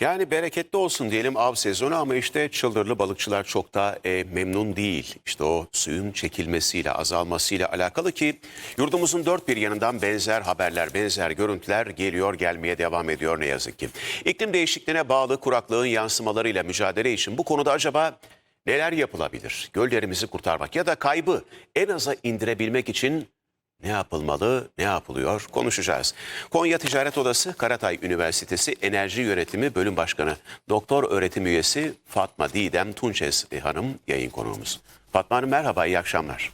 Yani bereketli olsun diyelim av sezonu ama işte çıldırlı balıkçılar çok da e, memnun değil. İşte o suyun çekilmesiyle, azalmasıyla alakalı ki yurdumuzun dört bir yanından benzer haberler, benzer görüntüler geliyor, gelmeye devam ediyor ne yazık ki. İklim değişikliğine bağlı kuraklığın yansımalarıyla mücadele için bu konuda acaba neler yapılabilir? Göllerimizi kurtarmak ya da kaybı en aza indirebilmek için ne yapılmalı, ne yapılıyor konuşacağız. Konya Ticaret Odası Karatay Üniversitesi Enerji Yönetimi Bölüm Başkanı Doktor Öğretim Üyesi Fatma Didem Tunçez Hanım yayın konuğumuz. Fatma Hanım merhaba, iyi akşamlar.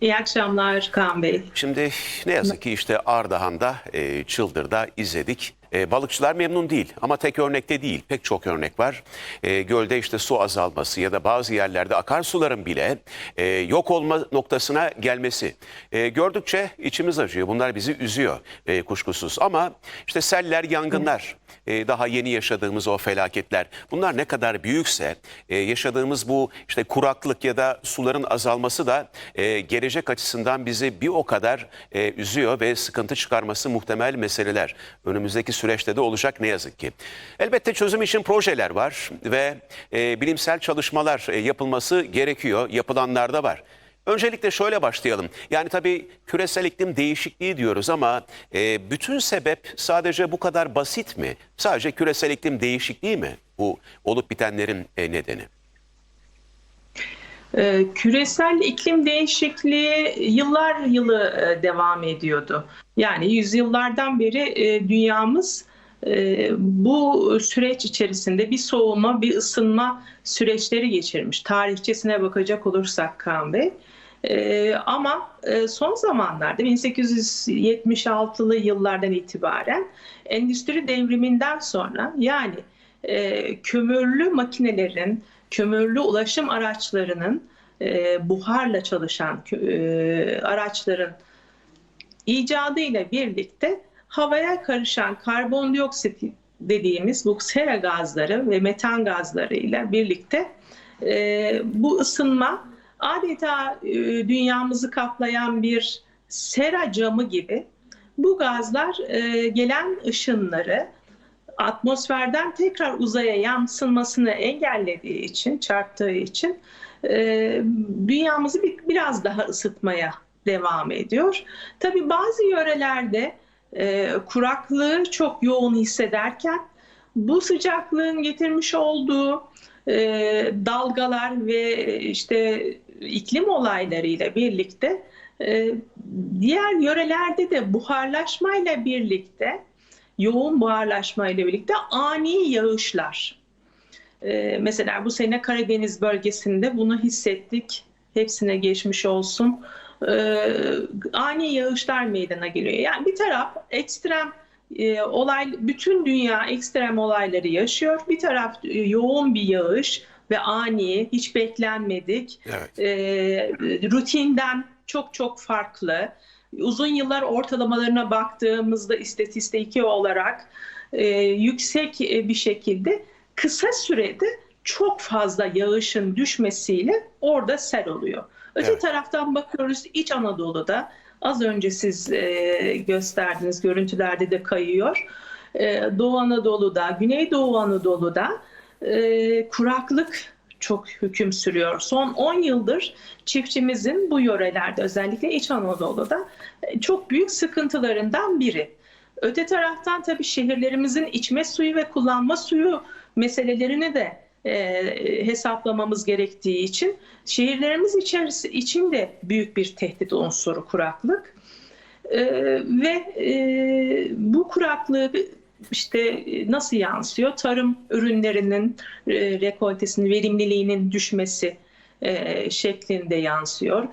İyi akşamlar Kaan Bey. Şimdi ne yazık ki işte Ardahan'da, e, Çıldır'da izledik. E, balıkçılar memnun değil ama tek örnekte değil. Pek çok örnek var. E, gölde işte su azalması ya da bazı yerlerde akarsuların bile e, yok olma noktasına gelmesi. E, gördükçe içimiz acıyor. Bunlar bizi üzüyor e, kuşkusuz. Ama işte seller, yangınlar, e, daha yeni yaşadığımız o felaketler. Bunlar ne kadar büyükse e, yaşadığımız bu işte kuraklık ya da suların azalması da e, gelecek açısından bizi bir o kadar e, üzüyor ve sıkıntı çıkarması muhtemel meseleler. Önümüzdeki de olacak ne yazık ki. Elbette çözüm için projeler var ve e, bilimsel çalışmalar e, yapılması gerekiyor. Yapılanlar da var. Öncelikle şöyle başlayalım. Yani tabii küresel iklim değişikliği diyoruz ama e, bütün sebep sadece bu kadar basit mi? Sadece küresel iklim değişikliği mi bu olup bitenlerin e, nedeni? Ee, küresel iklim değişikliği yıllar yılı e, devam ediyordu. Yani yüzyıllardan beri e, dünyamız e, bu süreç içerisinde bir soğuma, bir ısınma süreçleri geçirmiş. Tarihçesine bakacak olursak Kaan Bey. Ama son zamanlarda 1876'lı yıllardan itibaren endüstri devriminden sonra yani e, kömürlü makinelerin, kömürlü ulaşım araçlarının, e, buharla çalışan e, araçların icadıyla birlikte havaya karışan karbondioksit dediğimiz bu sera gazları ve metan gazları ile birlikte e, bu ısınma adeta e, dünyamızı kaplayan bir sera camı gibi. Bu gazlar e, gelen ışınları atmosferden tekrar uzaya yansınmasını engellediği için, çarptığı için e, dünyamızı bir, biraz daha ısıtmaya devam ediyor. Tabii bazı yörelerde e, kuraklığı çok yoğun hissederken bu sıcaklığın getirmiş olduğu e, dalgalar ve işte iklim olaylarıyla birlikte e, diğer yörelerde de buharlaşmayla birlikte yoğun buharlaşmayla birlikte ani yağışlar. Ee, mesela bu sene Karadeniz bölgesinde bunu hissettik. Hepsine geçmiş olsun. Ee, ani yağışlar meydana geliyor. Yani bir taraf ekstrem e, olay, bütün dünya ekstrem olayları yaşıyor. Bir taraf e, yoğun bir yağış ve ani, hiç beklenmedik, Evet. e, rutinden çok çok farklı. Uzun yıllar ortalamalarına baktığımızda istatistiki olarak e, yüksek e, bir şekilde kısa sürede çok fazla yağışın düşmesiyle orada sel oluyor. Öte Evet. taraftan bakıyoruz İç Anadolu'da az önce siz e, gösterdiğiniz görüntülerde de kayıyor. E, Doğu Anadolu'da, Güneydoğu Anadolu'da e, kuraklık çok hüküm sürüyor. Son 10 yıldır çiftçimizin bu yörelerde özellikle İç Anadolu'da e, çok büyük sıkıntılarından biri. Öte taraftan tabii şehirlerimizin içme suyu ve kullanma suyu meselelerini de e, hesaplamamız gerektiği için şehirlerimiz içerisi için de büyük bir tehdit unsuru kuraklık. E, ve e, bu kuraklığı işte nasıl yansıyor? Tarım ürünlerinin e, rekoltesinin verimliliğinin düşmesi e, şeklinde yansıyor.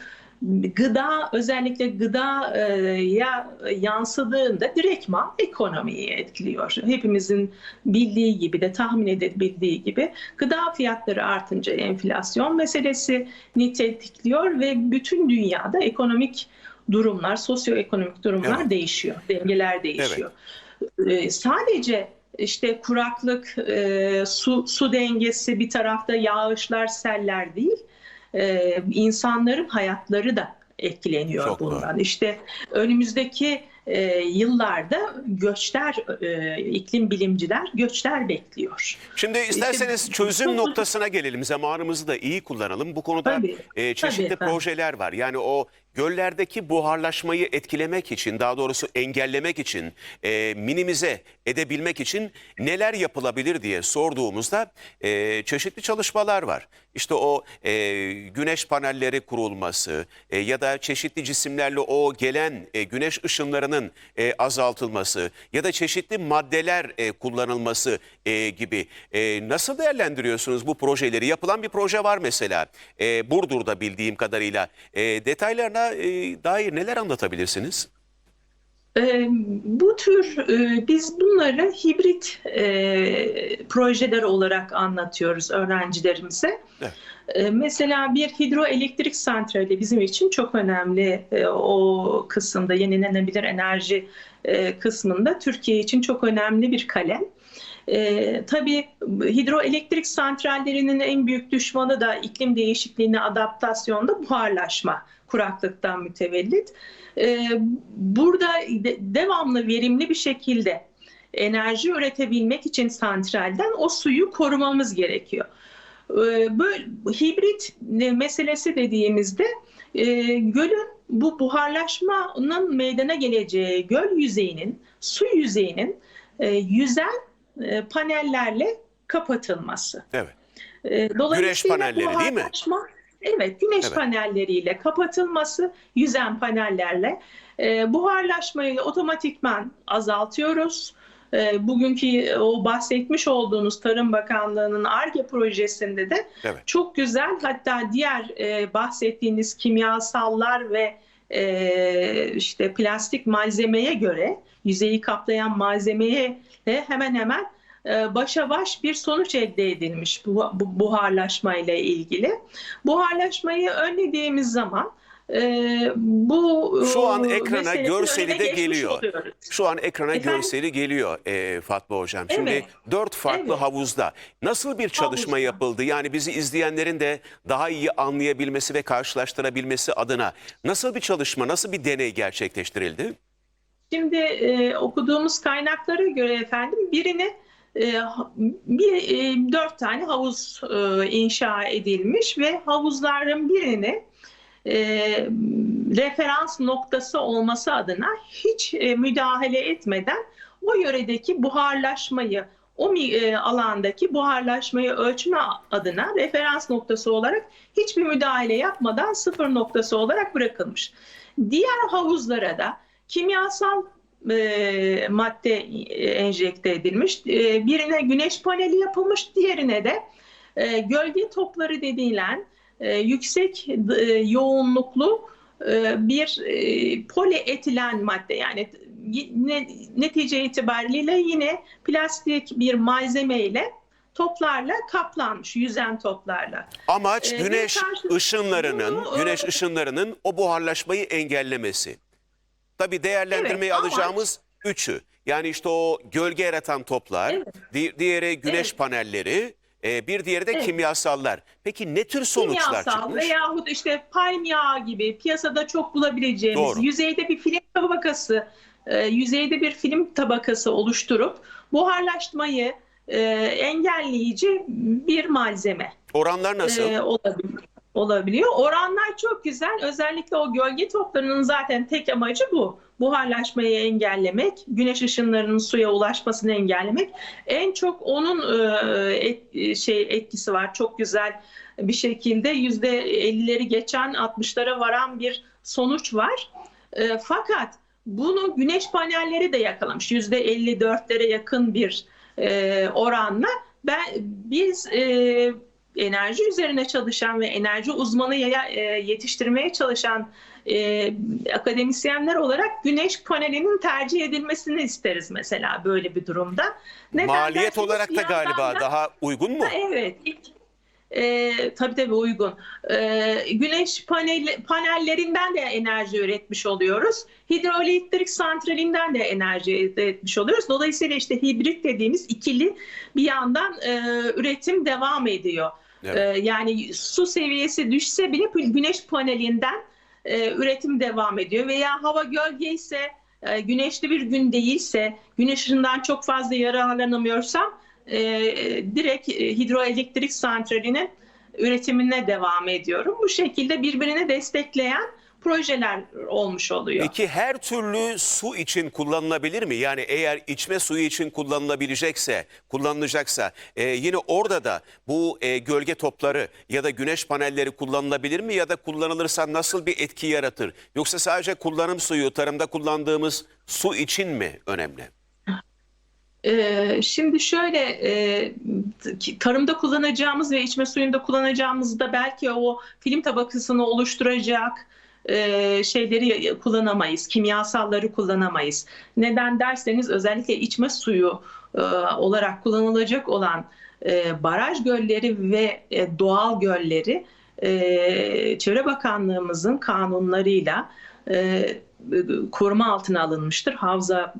Gıda özellikle gıdaya yansıdığında direktman ekonomiyi etkiliyor. Hepimizin bildiği gibi de tahmin edebildiği gibi gıda fiyatları artınca enflasyon meselesi nitelikliyor ve bütün dünyada ekonomik durumlar, sosyoekonomik durumlar Evet. değişiyor, dengeler değişiyor. Ee, sadece işte kuraklık, e, su, su dengesi bir tarafta yağışlar, seller değil, e, insanların hayatları da etkileniyor Çok doğru. bundan. İşte önümüzdeki e, yıllarda göçler, e, iklim bilimciler göçler bekliyor. Şimdi isterseniz İşte- çözüm noktasına gelelim. Zamanımızı da iyi kullanalım. Bu konuda Tabii, e, çeşitli tabii projeler var. Yani o göllerdeki buharlaşmayı etkilemek için, daha doğrusu engellemek için, e, minimize edebilmek için neler yapılabilir diye sorduğumuzda e, çeşitli çalışmalar var. İşte o e, güneş panelleri kurulması e, ya da çeşitli cisimlerle o gelen e, güneş ışınlarının e, azaltılması ya da çeşitli maddeler e, kullanılması e, gibi. E, nasıl değerlendiriyorsunuz bu projeleri? Yapılan bir proje var mesela e, Burdur'da bildiğim kadarıyla. E, detaylarına e, dair neler anlatabilirsiniz? E, bu tür e, biz bunları hibrit e, projeler olarak anlatıyoruz öğrencilerimize. Evet. E, mesela bir hidroelektrik santrali bizim için çok önemli e, o kısımda yenilenebilir enerji e, kısmında Türkiye için çok önemli bir kalem. E, tabii hidroelektrik santrallerinin en büyük düşmanı da iklim değişikliğine adaptasyonda buharlaşma, kuraklıktan mütevellit. E, burada de- devamlı verimli bir şekilde enerji üretebilmek için santralden o suyu korumamız gerekiyor. E, böyle hibrit e, meselesi dediğimizde e, gölün bu buharlaşmanın meydana geleceği göl yüzeyinin, su yüzeyinin e, yüzen panellerle kapatılması. Evet. Dolayısıyla panelleri değil mi? Evet, güneş Evet. panelleriyle kapatılması, yüzen panellerle e, buharlaşmayı otomatikman azaltıyoruz. E, bugünkü o bahsetmiş olduğunuz Tarım Bakanlığı'nın ARGE projesinde de Evet. çok güzel hatta diğer e, bahsettiğiniz kimyasallar ve e, işte plastik malzemeye göre yüzeyi kaplayan malzemeye de hemen hemen başa baş bir sonuç elde edilmiş bu, bu buharlaşma ile ilgili. Buharlaşmayı önlediğimiz zaman e, bu Şu an e, ekrana görseli de geliyor. oluyoruz. Şu an ekrana Efendim? görseli geliyor e, Fatma Hocam. Şimdi Evet. dört farklı Evet. havuzda nasıl bir çalışma Havuzda. yapıldı? Yani bizi izleyenlerin de daha iyi anlayabilmesi ve karşılaştırabilmesi adına nasıl bir çalışma, nasıl bir deney gerçekleştirildi? Şimdi e, okuduğumuz kaynaklara göre efendim birini e, bir e, dört tane havuz e, inşa edilmiş ve havuzların birini e, referans noktası olması adına hiç e, müdahale etmeden o yöredeki buharlaşmayı o e, alandaki buharlaşmayı ölçme adına referans noktası olarak hiçbir müdahale yapmadan sıfır noktası olarak bırakılmış. Diğer havuzlara da kimyasal e, madde e, enjekte edilmiş. E, birine güneş paneli yapılmış, diğerine de e, gölge topları denilen e, yüksek e, yoğunluklu e, bir e, polietilen madde yani ne, netice itibariyle yine plastik bir malzemeyle toplarla kaplanmış, yüzen toplarla. Amaç Ee, güneş bir karşı- ışınlarının, Bunu, güneş e, ışınlarının o buharlaşmayı engellemesi. Tabii değerlendirmeyi Evet, alacağımız üçü. Yani işte o gölge yaratan toplar, Evet. di- diğeri güneş Evet. panelleri, e, bir diğeri de Evet. kimyasallar. Peki ne tür sonuçlar Kimyasal çıkmış? veyahut işte palm yağı gibi piyasada çok bulabileceğimiz Doğru. yüzeyde bir film tabakası, e, yüzeyde bir film tabakası oluşturup buharlaşmayı e, engelleyici bir malzeme Oranlar nasıl? e, olabiliyor. Olabiliyor. Oranlar çok güzel. Özellikle o gölge toplarının zaten tek amacı bu. Buharlaşmayı engellemek, güneş ışınlarının suya ulaşmasını engellemek. En çok onun e, et- şey etkisi var. Çok güzel bir şekilde yüzde 50'leri geçen 60'lara varan bir sonuç var. E, fakat bunu güneş panelleri de yakalamış. Yüzde 54'lere yakın bir e, oranla. Ben biz e, enerji üzerine çalışan ve enerji uzmanı e, yetiştirmeye çalışan e, akademisyenler olarak güneş panelinin tercih edilmesini isteriz mesela böyle bir durumda. Neden Maliyet olarak da galiba da- daha uygun mu? Evet. ilk- e, tabii tabii uygun. E, güneş panel, panellerinden de enerji üretmiş oluyoruz. Hidroelektrik santralinden de enerji elde etmiş oluyoruz. Dolayısıyla işte hibrit dediğimiz ikili bir yandan e, üretim devam ediyor. Evet. E, yani su seviyesi düşse bile güneş panelinden e, üretim devam ediyor. Veya hava gölge ise e, güneşli bir gün değilse, güneş ışığından çok fazla yararlanamıyorsam direkt e, hidroelektrik santralinin üretimine devam ediyorum. Bu şekilde birbirini destekleyen projeler olmuş oluyor. Peki her türlü su için kullanılabilir mi? Yani eğer içme suyu için kullanılabilecekse, kullanılacaksa e, yine orada da bu e, gölge topları ya da güneş panelleri kullanılabilir mi? Ya da kullanılırsa nasıl bir etki yaratır? Yoksa sadece kullanım suyu, tarımda kullandığımız su için mi önemli? Ee, şimdi şöyle e, tarımda kullanacağımız ve içme suyunda kullanacağımızda belki o film tabakasını oluşturacak e, şeyleri kullanamayız, kimyasalları kullanamayız. Neden derseniz özellikle içme suyu e, olarak kullanılacak olan baraj gölleri ve doğal gölleri Çevre Bakanlığımızın kanunlarıyla koruma altına alınmıştır. Havza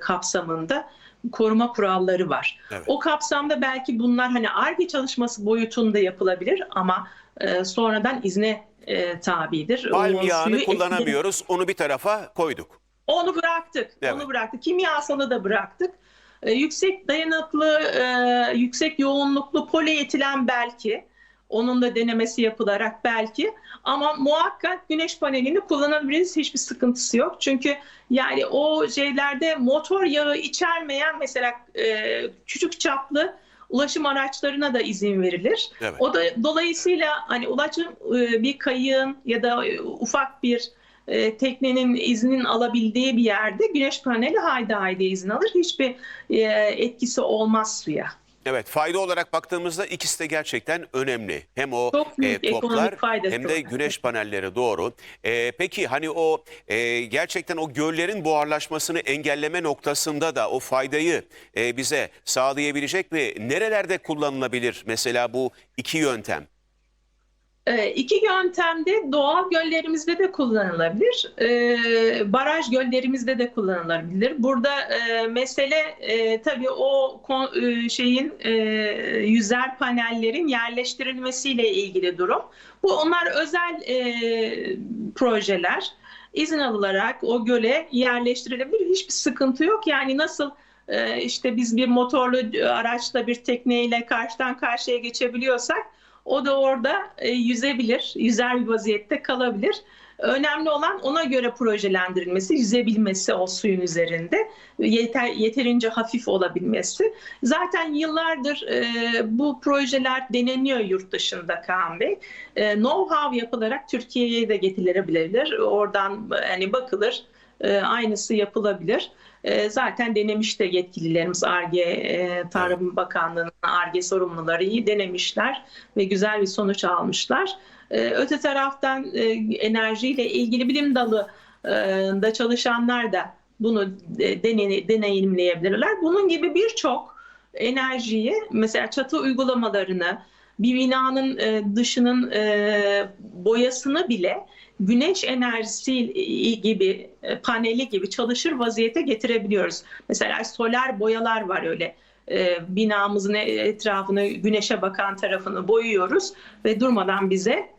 kapsamında koruma kuralları var. Evet. O kapsamda belki bunlar hani ARGE çalışması boyutunda yapılabilir ama e, sonradan izne e, tabidir. Palm yağını kullanamıyoruz, onu bir tarafa koyduk. onu bıraktık. Evet. Onu bıraktık. Kimyasalı da bıraktık. Ee, yüksek dayanıklı, e, yüksek yoğunluklu polietilen belki. Onun da denemesi yapılarak belki. Ama muhakkak güneş panelini kullanabiliriz. Hiçbir sıkıntısı yok. Çünkü yani o şeylerde motor yağı içermeyen mesela e, küçük çaplı ulaşım araçlarına da izin verilir. Evet. O da dolayısıyla hani ulaşım e, bir kayığın ya da e, ufak bir e, teknenin iznin alabildiği bir yerde güneş paneli haydi haydi izin alır. Hiçbir e, etkisi olmaz suya. Evet, fayda olarak baktığımızda ikisi de gerçekten önemli. Hem o Çok büyük e, toplar faydası hem de var. güneş panelleri doğru. E, peki hani o e, gerçekten o göllerin buharlaşmasını engelleme noktasında da o faydayı e, bize sağlayabilecek ve nerelerde kullanılabilir mesela bu iki yöntem? E, iki yöntemde doğal göllerimizde de kullanılabilir. E, baraj göllerimizde de kullanılabilir. Burada e, mesele e, tabii o e, şeyin e, yüzer panellerin yerleştirilmesiyle ilgili durum. Bu onlar özel projeler. İzin alınarak o göle yerleştirilebilir. Hiçbir sıkıntı yok. Yani nasıl işte biz bir motorlu araçla bir tekneyle karşıdan karşıya geçebiliyorsak o da orada e, yüzebilir, yüzer bir vaziyette kalabilir. Önemli olan ona göre projelendirilmesi, yüzebilmesi o suyun üzerinde, yeter, yeterince hafif olabilmesi. Zaten yıllardır e, bu projeler deneniyor yurt dışında Kaan Bey. E, know-how yapılarak Türkiye'ye de getirilebilir. Oradan hani bakılır, e, aynısı yapılabilir. E, zaten denemiş de yetkililerimiz ARGE, e, Tarım Bakanlığı'nın ARGE sorumluları iyi denemişler ve güzel bir sonuç almışlar. E, öte taraftan e, enerjiyle ilgili bilim dalı e, da çalışanlar da bunu e, deney- deneyimleyebilirler. Bunun gibi birçok enerjiyi mesela çatı uygulamalarını, bir binanın e, dışının e, boyasını bile güneş enerjisi gibi e, paneli gibi çalışır vaziyete getirebiliyoruz. Mesela solar boyalar var öyle. Binamızın etrafını güneşe bakan tarafını boyuyoruz ve durmadan bize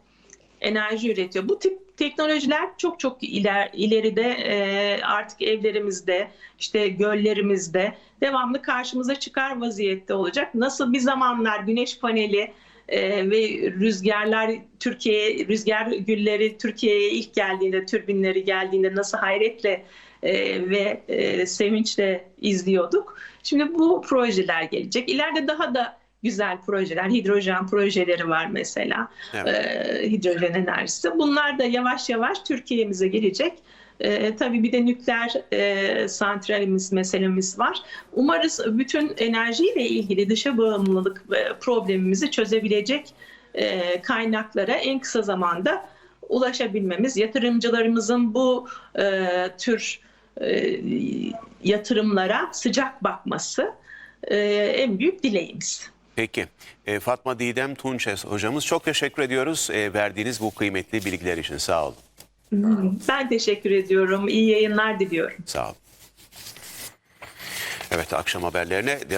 enerji üretiyor. Bu tip teknolojiler çok çok iler, ileride artık evlerimizde, işte göllerimizde devamlı karşımıza çıkar vaziyette olacak. Nasıl bir zamanlar güneş paneli e, ve rüzgarlar Türkiye'ye rüzgar gülleri Türkiye'ye ilk geldiğinde türbinleri geldiğinde nasıl hayretle e, ve e, sevinçle izliyorduk. Şimdi bu projeler gelecek. İleride daha da güzel projeler, hidrojen projeleri var mesela. Evet. E, hidrojen enerjisi. Bunlar da yavaş yavaş Türkiye'mize gelecek. E, tabii bir de nükleer e, santralimiz meselemiz var. Umarız bütün enerjiyle ilgili dışa bağımlılık e, problemimizi çözebilecek e, kaynaklara en kısa zamanda ulaşabilmemiz, yatırımcılarımızın bu e, tür e, yatırımlara sıcak bakması e, en büyük dileğimiz. Peki E, Fatma Didem Tunçes hocamız çok teşekkür ediyoruz e, verdiğiniz bu kıymetli bilgiler için sağ olun. Ben teşekkür ediyorum. İyi yayınlar diliyorum. Sağ olun. Evet akşam haberlerine devam